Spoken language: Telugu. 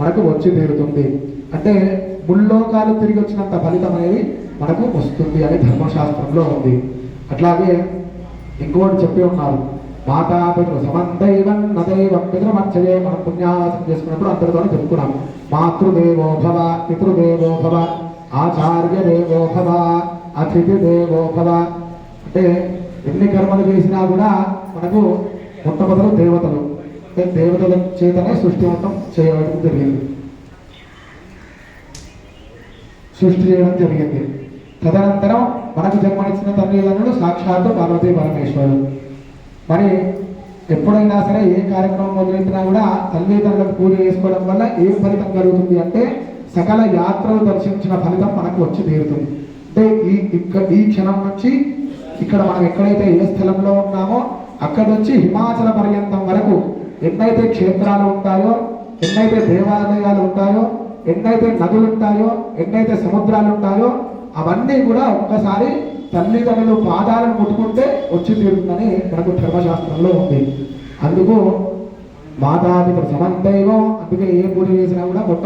మనకు వచ్చి తీరుతుంది. అంటే ముల్లోకాలు తిరిగి వచ్చినంత ఫలితం అనేది మనకు వస్తుంది అని ధర్మశాస్త్రంలో ఉంది. అట్లాగే ఇంకోటి చెప్పి ఉన్నారు. మాతా పితృ సమంతైవం నదైవం పితృమర్చయే మనం పుణ్యావాసం చేసుకున్నప్పుడు అందరితోనే చెప్పుకున్నాం మాతృదేవో భవ పితృదేవో భవ ఆచార్య దేవో భవ అతిథి దేవో భవ. అంటే ఎన్ని కర్మలు చేసినా కూడా మనకు మొట్టమొదలు దేవతలు. దేవతల చేతనే సృష్టివంతం చేయడం జరిగింది. సృష్టి చేయడం జరిగింది. తదనంతరం మనకు జన్మనిచ్చిన తల్లిదండ్రులు సాక్షాత్తు పార్వతీ పరమేశ్వరుడు. మరి ఎప్పుడైనా సరే ఏ కార్యక్రమం మొదలెట్టినా కూడా తల్లిదండ్రులకు పూజ చేసుకోవడం వల్ల ఏం ఫలితం కలుగుతుంది అంటే సకల యాత్రలు దర్శించిన ఫలితం మనకు వచ్చి తీరుతుంది. అంటే ఈ ఇక్కడ ఈ క్షణం నుంచి ఇక్కడ మనం ఎక్కడైతే ఏ స్థలంలో ఉన్నామో అక్కడి నుంచి హిమాచల పర్యంతం వరకు ఎన్నైతే క్షేత్రాలు ఉంటాయో ఎన్నైతే దేవాలయాలు ఉంటాయో ఎన్నైతే నదులు ఉంటాయో ఎన్నైతే సముద్రాలు ఉంటాయో అవన్నీ కూడా ఒక్కసారి తల్లిదండ్రులు పాదాలను ముట్టుకుంటే వచ్చి తీరుతుందని మనకు ధర్మశాస్త్రంలో ఉంది. అందుకు మాతాపిత సమంతైవం అందుకే ఏ పూజ చేసినా కూడా మొట్ట